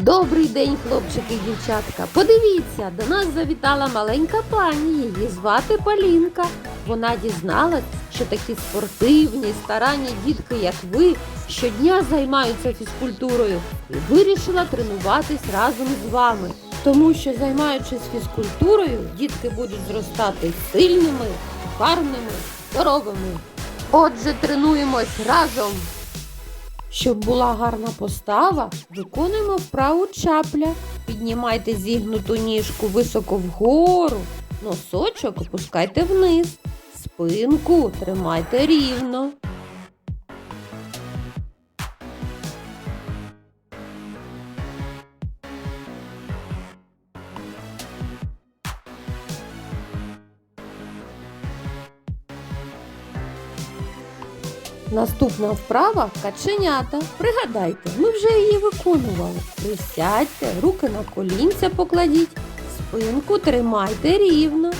Добрий день, хлопчики і дівчатка. Подивіться, до нас завітала маленька пані. Її звати Полінка. Вона дізналась, що такі спортивні, старанні дітки, як ви, щодня займаються фізкультурою і вирішила тренуватись разом з вами. Тому що, займаючись фізкультурою, дітки будуть зростати сильними, гарними, здоровими. Отже, тренуємось разом. Щоб була гарна постава, виконуємо вправу чапля. Піднімайте зігнуту ніжку високо вгору, носочок опускайте вниз, спинку тримайте рівно. Наступна вправа каченята. Пригадайте, ми вже її виконували. Присядьте, руки на колінця покладіть, спинку тримайте рівно.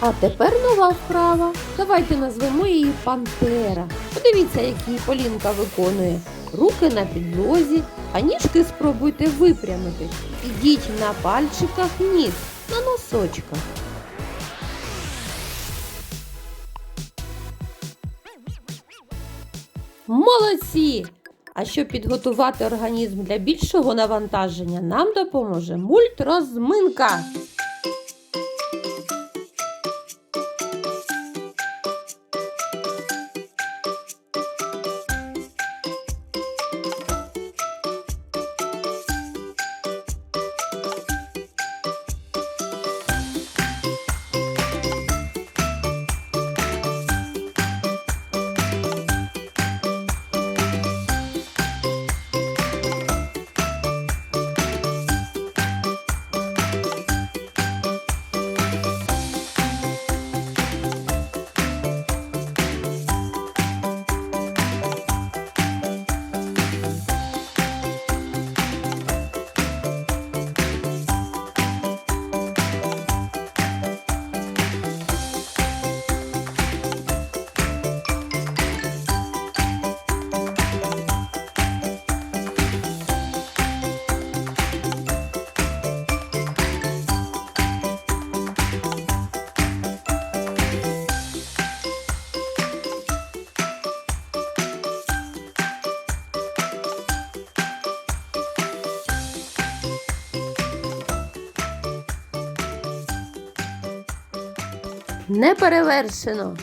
А тепер нова вправа. Давайте назвемо її пантера. Подивіться, як її Полінка виконує. Руки на підлозі, а ніжки спробуйте випрямити. Ідіть на пальчиках ніг, на носочках. Молодці! А щоб підготувати організм для більшого навантаження, нам допоможе мультрозминка. Не перевершено.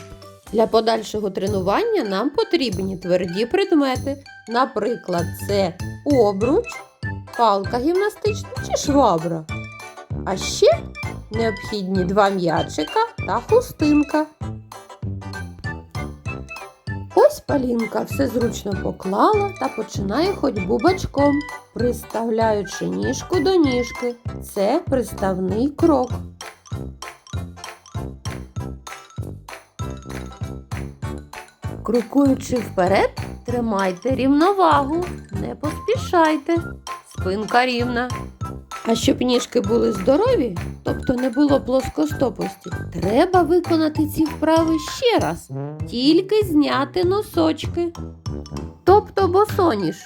Для подальшого тренування нам потрібні тверді предмети. Наприклад, це обруч, палка гімнастична чи швабра. А ще необхідні два м'ячика та хустинка. Ось Полінка все зручно поклала та починає ходьбу бачком, приставляючи ніжку до ніжки. Це приставний крок. Крокуючи вперед, тримайте рівновагу, не поспішайте. Спинка рівна. А щоб ніжки були здорові, тобто не було плоскостопості, треба виконати ці вправи ще раз, тільки зняти носочки. Тобто босоніж.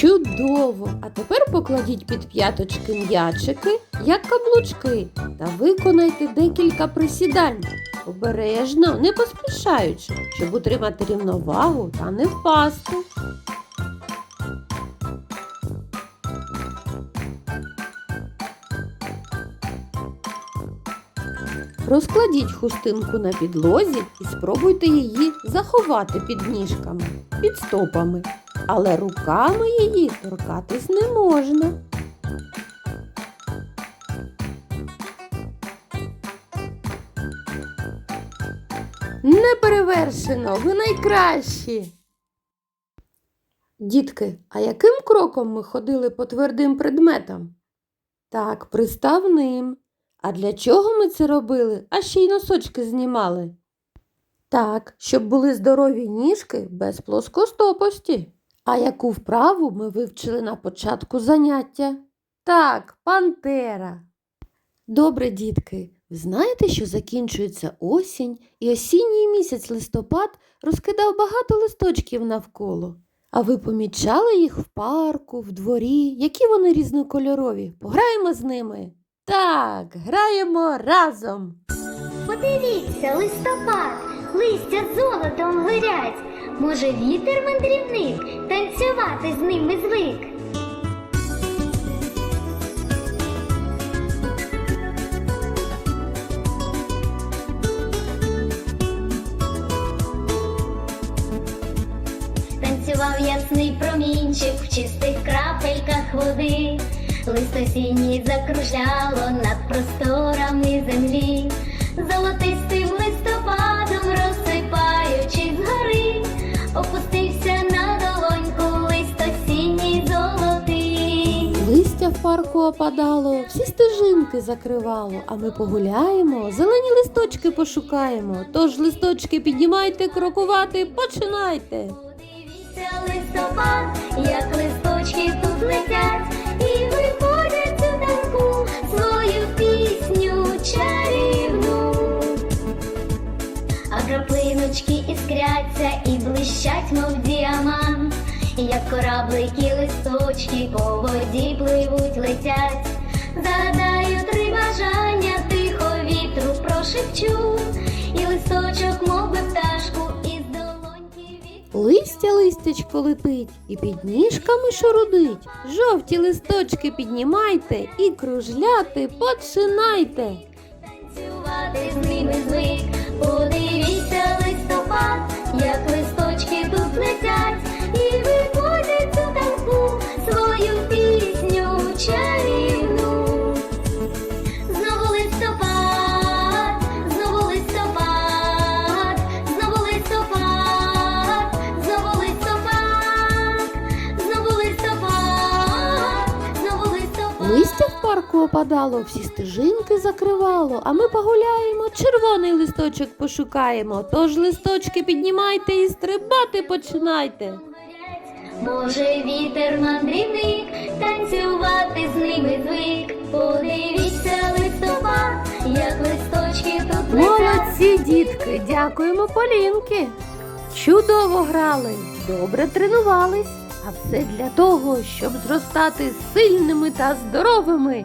Чудово! А тепер покладіть під п'яточки м'ячики, як каблучки, та виконайте декілька присідань. Обережно, не поспішаючи, щоб утримати рівновагу та не впасти. Розкладіть хустинку на підлозі і спробуйте її заховати під ніжками, під стопами. Але руками її торкатись не можна. Не перевершено, ви найкращі. Дітки, а яким кроком ми ходили по твердим предметам? Так, приставним. А для чого ми це робили? А ще й носочки знімали. Так, щоб були здорові ніжки без плоскостопості. А яку вправу ми вивчили на початку заняття? Так, пантера. Добре, дітки, Ви знаєте, що закінчується осінь, і осінній місяць листопад розкидав багато листочків навколо. А ви помічали їх в парку, в дворі, які вони різнокольорові? Пограємо з ними. Так, граємо разом. Подивіться, листопад, листя золотом горять. Може, вітер мандрівник, танцювати з ними звик. Танцював ясний промінчик в чистих крапельках води. Лист осінній закружляло над просторами землі, опадало, всі стежинки закривало, а ми погуляємо, зелені листочки пошукаємо. Тож листочки піднімайте, крокувати, починайте. Подивіться листопад, як листочки тут летять, і виходять у танку свою пісню чарівну. А краплиночки іскряться і блищать, мов діамант, як кораблики листочки по воді пливуть, летять. Загадаю три бажання, тихо вітру прошепчу, і листочок, мов би пташку, із долоньки від. Листя листячко летить і під ніжками шурудить. Жовті листочки піднімайте і кружляти починайте. Танцювати парку всі стежинки закривало, а ми погуляємо, червоний листочок пошукаємо. Тож листочки піднімайте і стрибати починайте. Може вітер мандрівник, танцювати з ними звик. Подивіться листопад, як листочки тут. Молодці, дітки, дякуємо Полінки. Чудово грали, добре тренувались, а все для того, щоб зростати сильними та здоровими.